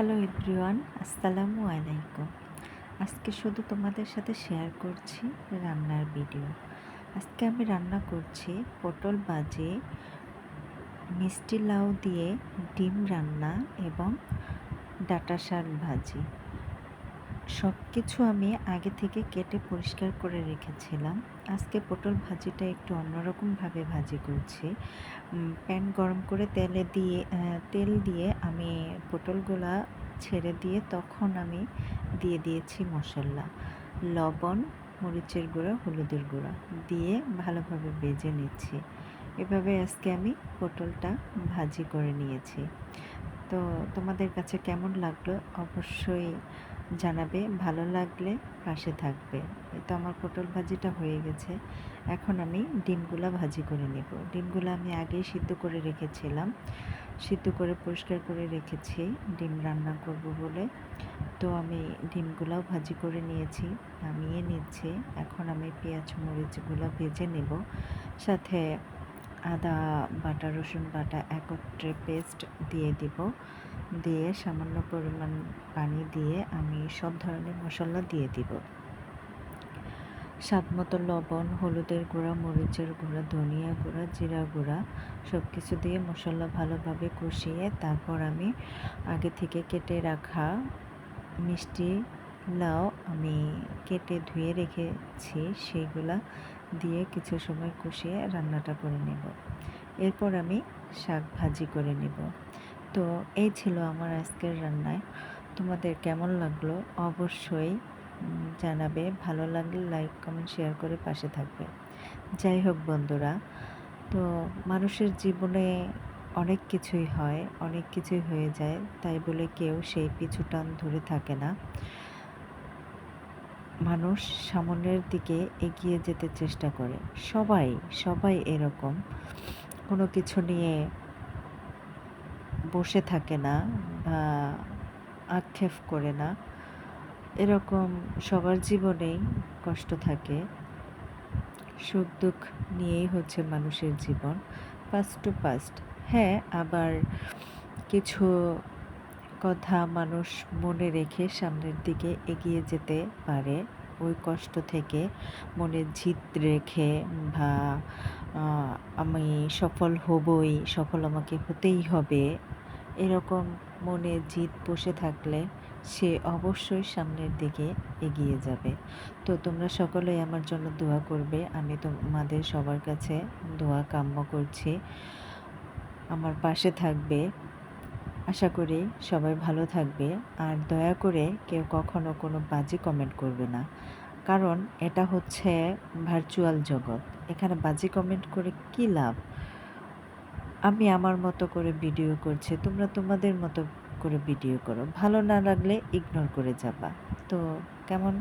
Hello everyone, আসসালামু আলাইকুম। আজকে শুধু তোমাদের সাথে শেয়ার করছি রান্নার ভিডিও আজকে আমি রান্না করছি পটল বাজে মিষ্টি লাউ দিয়ে ডিম রান্না এবং ডাটা শাক ভাজি। সব কিছু আমি আগে থেকে কেটে পরিষ্কার করে রেখেছিলাম। আজকে পটল ভাজিটা একটু অন্যরকমভাবে ভাজি করছি। প্যান গরম করে তেলে দিয়ে তেল দিয়ে আমি পটলগুলা ছেড়ে দিয়ে তখন আমি দিয়ে দিয়েছি মশলা। লবণ, মরিচের গুঁড়া, হলুদের গুঁড়া দিয়ে ভালোভাবে বেজে নিচ্ছি। এভাবে আজকে আমি পটলটা ভাজি করে নিয়েছি। তো তোমাদের কাছে কেমন লাগল? অবশ্যই জানাবে, ভালো লাগলে পাশে থাকবে। তো আমার পটল ভাজিটা হয়ে গেছে। এখন আমি ডিমগুলা ভাজি করে নেব। ডিমগুলো আমি আগেই সিদ্ধ করে রেখেছিলাম। সিদ্ধ করে পরিষ্কার করে রেখেছি। ডিম রান্না করব বলে। তো আমি ডিমগুলাও ভাজি করে নিয়েছি, নামিয়ে নিচ্ছি। এখন আমি পেঁয়াজ, মরিচগুলো ভেজে নেব। সাথে আদা বাটা, রসুন বাটা একত্রে পেস্ট দিয়ে দিব। দিয়ে সামান্য পরিমাণ পানি দিয়ে আমি সব ধরনের মশলা দিয়ে দিব। স্বাদ মতো লবণ, হলুদের গুঁড়া, মরিচের গুঁড়া, ধনিয়া গুঁড়া, জিরা গুঁড়া সব কিছু দিয়ে মশলা ভালোভাবে কষিয়ে তারপর আমি আগে থেকে কেটে রাখা মিষ্টি লাউ আমি কেটে ধুয়ে রেখেছি, সেইগুলা দিয়ে কিছু সময় কষিয়ে রান্নাটা করে নেব। এরপর আমি শাক ভাজি করে নেব। তো এই ছিল আমার আজকের রান্নায়। তোমাদের কেমন লাগল? অবশ্যই জানাবে। ভালো লাগলে লাইক কমেন্ট শেয়ার করে পাশে থাকবে। যাই হোক বন্ধুরা, তো মানুষের জীবনে অনেক কিছুই হয়, অনেক কিছুই হয়ে যায়, তাই বলে কেউ সেই পিছু টান ধরে থাকে না। মানুষ সামনের দিকে এগিয়ে যেতে চেষ্টা করে। সবাই সবাই এরকম। কোনো কিছু নিয়ে বসে থাকে না বা আক্ষেপ করে না, এরকম সবার জীবনেই কষ্ট থাকে। সুখ দুঃখ নিয়েই হচ্ছে মানুষের জীবন পাস্ট টু পাস্ট হ্যাঁ আবার কিছু কথা মানুষ মনে রেখে সামনের দিকে এগিয়ে যেতে পারে। ওই কষ্ট থেকে মনে জিত রেখে বা আমি সফল হবই, সফল আমাকে হতেই হবে, এরকম মনে জিত বসে থাকলে সে অবশ্যই সামনের দিকে এগিয়ে যাবে। তো তোমরা সকলেই আমার জন্য দোয়া করবে, আমি তোমাদের সবার কাছে দোয়া কাম্য করছি। আমার পাশে থাকবে। আশা করি সবাই ভালো থাকবে। আর দয়া করে কেউ কখনো কোনো বাজে কমেন্ট করবে না। কারণ এটা হচ্ছে ভার্চুয়াল জগৎ। এখানে বাজে কমেন্ট করে কি লাভ? আমি আমার মতো করে ভিডিও করছি, তোমরা তোমাদের মতো করে ভিডিও করো। ভালো না লাগলে ইগনোর করে যাবা। তো কেমন?